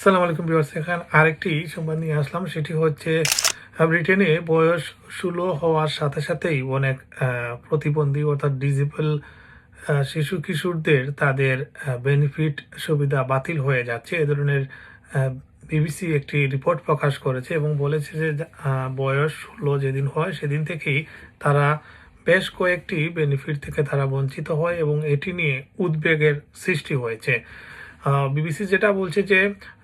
আসসালামু আলাইকুম বিভার্স এখানে আরেকটি সংবাদ নিয়ে আসলাম, সেটি হচ্ছে ব্রিটেনে বয়স ষোলো হওয়ার সাথে সাথেই অনেক প্রতিবন্ধী অর্থাৎ ডিজেবল শিশু কিশোরদের তাদের বেনিফিট সুবিধা বাতিল হয়ে যাচ্ছে। এ ধরনের বিবিসি একটি রিপোর্ট প্রকাশ করেছে এবং বলেছে যে বয়স ষোলো যেদিন হয় সেদিন থেকেই তারা বেশ কয়েকটি বেনিফিট থেকে তারা বঞ্চিত হয় এবং এটি নিয়ে উদ্বেগের সৃষ্টি হয়েছে। বিবিসি যেটা বলছে যে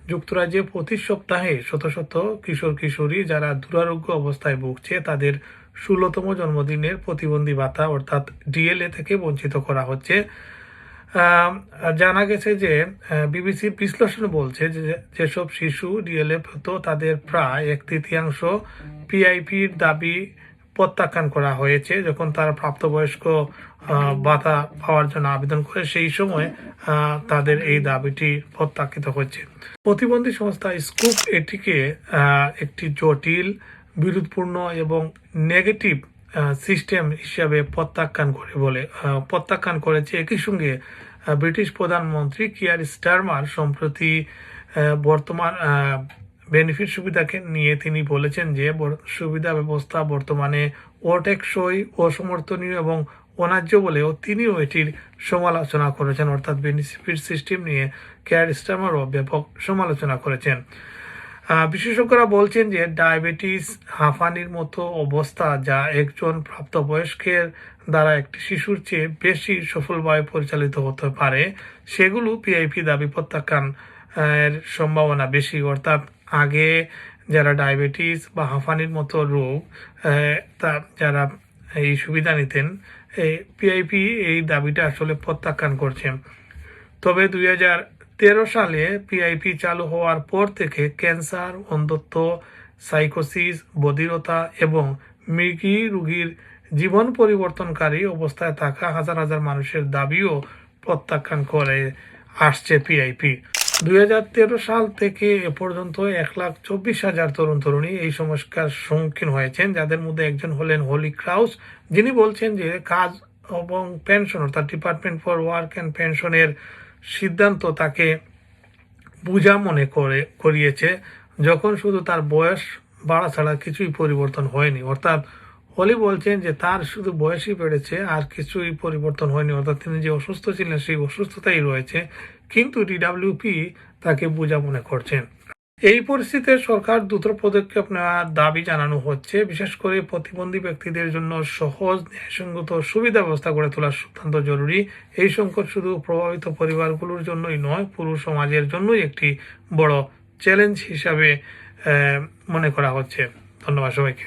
যুক্তরাজ্যে প্রতি সপ্তাহে শত শত কিশোর কিশোরী যারা দুরারোগ্য অবস্থায় ভুগছে, তাদের ষোলোতম জন্মদিনের প্রতিবন্ধী ভাতা অর্থাৎ ডিএলএ থেকে বঞ্চিত করা হচ্ছে। জানা গেছে যে বিবিসির বিশ্লেষণ বলছে যে যেসব শিশু ডিএলএ পেত তাদের প্রায় এক তৃতীয়াংশ পিআইপির দাবি প্রত্যাখ্যান করা হয়েছে যখন তারা প্রাপ্তবয়স্ক ভাতা পাওয়ার জন্য আবেদন করে, সেই সময় তাদের এই দাবিটি প্রত্যাখ্যিত হচ্ছে প্রতিবন্ধী সংস্থা স্কুপ এটিকে একটি জটিল, বিরোধপূর্ণ এবং নেগেটিভ সিস্টেম হিসাবে প্রত্যাখ্যান করে বলে প্রত্যাখ্যান করেছে। একই সঙ্গে ব্রিটিশ প্রধানমন্ত্রী কিয়ার স্টারমার সম্প্রতি বর্তমান বেনিফিট সুবিধাকে নিয়ে তিনি বলেছেন যে সুবিধা ব্যবস্থা বর্তমানে অটেকসই অসমর্থনীয় এবং অন্যায্য বলেও তিনিও এটির সমালোচনা করেছেন। অর্থাৎ বেনিফিট সিস্টেম নিয়ে কেয়ার স্টারমারও ব্যাপক সমালোচনা করেছেন। বিশেষজ্ঞরা বলছেন যে ডায়াবেটিস হাঁফানির মতো অবস্থা যা একজন প্রাপ্তবয়স্কের দ্বারা একটি শিশুর চেয়ে বেশি সফলভাবে পরিচালিত হতে পারে, সেগুলো পিআইপি দাবি প্রত্যাখ্যান, এর সম্ভাবনা বেশি। অর্থাৎ আগে যারা ডায়াবেটিস বা হাঁফানির মতো রোগ তা যারা এই সুবিধা নিতেন এই পিআইপি এই দাবিটা আসলে প্রত্যাখ্যান করছেন তবে দুই হাজার তেরো সালে পিআইপি চালু হওয়ার পর থেকে ক্যান্সার, অন্ধত্ব, সাইকোসিস, বধিরতা এবং মৃগী রোগীর জীবন পরিবর্তনকারী অবস্থায় থাকা হাজার হাজার মানুষের দাবিও প্রত্যাখ্যান করে আসছে পিআইপি দুই হাজার তেরো সাল থেকে এ পর্যন্ত এক লাখ চব্বিশ হাজার তরুণ তরুণী এই সমস্যার সম্মুখীন হয়েছেন, যাদের মধ্যে একজন হলেন হোলি ক্রাউস। যিনি বলছেন যে কাজ এবং পেনশন, অর্থাৎ ডিপার্টমেন্ট ফর ওয়ার্ক অ্যান্ড পেনশনের সিদ্ধান্ত তাকে বোঝা মনে করে, করিয়েছে, যখন শুধু তার বয়স বাড়া ছাড়া কিছুই পরিবর্তন হয়নি। অর্থাৎ হলি বলছেন যে তার শুধু বয়সই বেড়েছে, আর কিছুই পরিবর্তন হয়নি। অর্থাৎ তিনি যে অসুস্থ ছিলেন, সেই অসুস্থতাই রয়েছে। কিন্তু ডিডাব্লিউপি তাকে বোঝা মনে করছেন। এই পরিস্থিতিতে সরকার দ্রুত পদক্ষেপ নেওয়ার দাবি জানানো হচ্ছে। বিশেষ করে প্রতিবন্ধী ব্যক্তিদের জন্য সহজ, ন্যায়সঙ্গত সুবিধা ব্যবস্থা করে তোলার অত্যন্ত জরুরি। এই সংকট শুধু প্রভাবিত পরিবারগুলোর জন্যই নয়, পুরো সমাজের জন্যই একটি বড় চ্যালেঞ্জ হিসাবে মনে করা হচ্ছে। ধন্যবাদ সবাইকে।